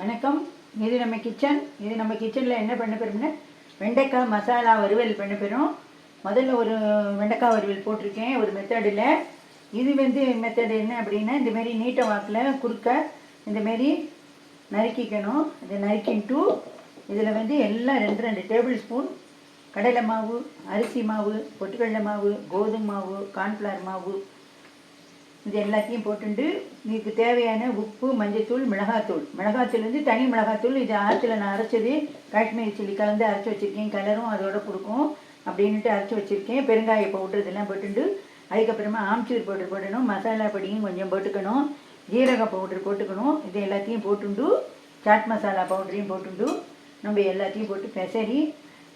வணக்கம். இது நம்ம கிச்சன் இது நம்ம கிச்சனில் என்ன பண்ண போகிறோம்னா வெண்டைக்காய் மசாலா வறுவல் பண்ண போகிறோம் முதல்ல ஒரு வெண்டைக்காய் வறுவல் போட்டிருக்கேன் ஒரு மெத்தடில் இது வந்து மெத்தடு என்ன அப்படின்னா இந்தமாரி நீட்ட வாக்கில் குறுக்க இந்தமாரி நறுக்கிக்கணும். இதை நறுக்கின்ட்டு இதில் வந்து எல்லாம் ரெண்டு ரெண்டு டேபிள் ஸ்பூன் கடலை மாவு அரிசி மாவு பொட்டுக்கடலை மாவு கோதுமை மாவு கார்ன்ஃப்ளவர் மாவு இது எல்லாத்தையும் போட்டுண்டு இதுக்கு தேவையான உப்பு மஞ்சத்தூள் மிளகாத்தூள். மிளகாத்தூள் வந்து தனி மிளகாத்தூள் இது ஆற்றுல நான் அரைச்சது காஷ்மீரி சில்லி கலந்து அரைச்சி வச்சுருக்கேன். கலரும் அதோட கொடுக்கும் அப்படின்ட்டு அரைச்சி வச்சுருக்கேன். பெருங்காய பவுடர் இதெல்லாம் போட்டுண்டு அதுக்கப்புறமா ஆம்ச்சூர் பவுடர் போடணும். மசாலா பொடியும் கொஞ்சம் போட்டுக்கணும். ஜீரக பவுடர் போட்டுக்கணும். இது எல்லாத்தையும் போட்டுண்டு சாட் மசாலா பவுடரையும் போட்டுண்டு நம்ம எல்லாத்தையும் போட்டு பெசரி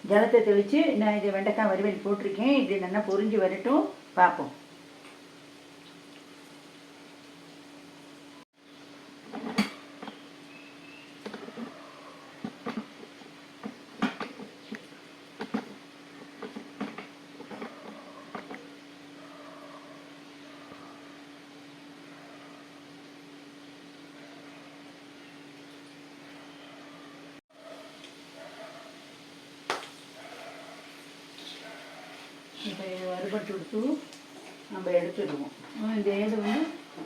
ஜலத்தை தெளித்து நான் இது வெண்டைக்காய் வறுவல் போட்டிருக்கேன். இது நல்லா பொறிஞ்சு வரட்டும். பார்ப்போம். இப்போ வறுபட்டு கொடுத்து நம்ம எடுத்துடுவோம். இந்த ஏடு வந்து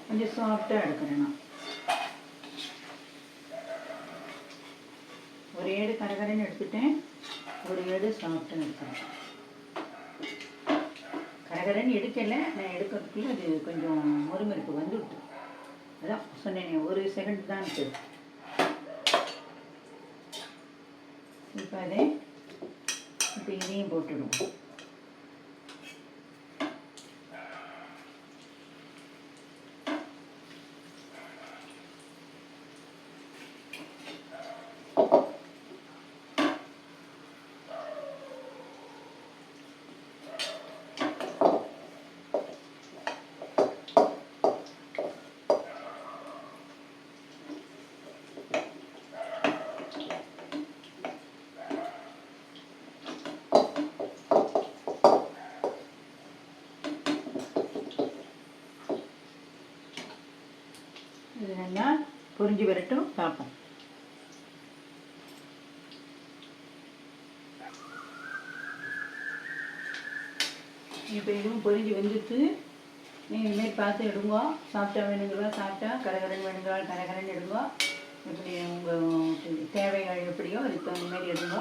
கொஞ்சம் சாஃப்டாக எடுக்கிறேன் நான். ஒரு ஏடு கரகரன்னு எடுத்துட்டேன். ஒரு ஏடு சாஃப்டாக எடுக்கிறேன். கரகரன்னு எடுக்கலை. நான் எடுக்கிறதுக்குள்ள அது கொஞ்சம் முறுமுறுப்பு வந்துவிட்டு அதான் சொன்னேனே ஒரு செகண்ட் தான் இருக்குது இப்போ அதே இப்போ இதையும் போட்டுடுவோம் இது நல்லா புரிஞ்சு வரட்டும் பார்ப்போம் இப்போ இதுவும் பொறிஞ்சு வந்துட்டு நீங்கள் இதுமாரி பார்த்து எடுங்க சாப்பிட்டா வேணுங்களா சாப்பிட்டா கரகரன் வேணுங்களா கரகரன் எடுங்க எப்படி உங்கள் தேவைகள் எப்படியோ அதுக்கு தகுந்த மாதிரி எடுங்க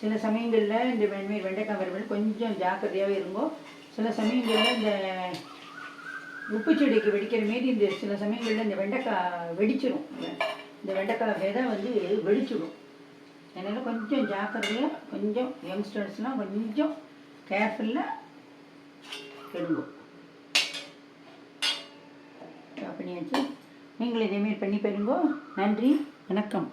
சில சமயங்களில் இந்த வெண்மை வெண்டைக்காய் வறுவல் கொஞ்சம் ஜாக்கிரதையாகவே இருங்கோ சில சமயங்களில் இந்த உப்பு செடிக்கு வெடிக்கிற மாரி இந்த சில சமயங்களில் இந்த வெண்டைக்காய் வெடிச்சிடும் இந்த வெண்டைக்காய் விதை வந்து வெடிச்சிடும் அதனால் கொஞ்சம் ஜாக்கிரதையாக கொஞ்சம் யங்ஸ்டர்ஸ்லாம் கொஞ்சம் கேர்ஃபுல்லாக எடுங்கும் பண்ணியாச்சு. நீங்களும் இதேமாரி பண்ணி பாருங்கோ. நன்றி. வணக்கம்.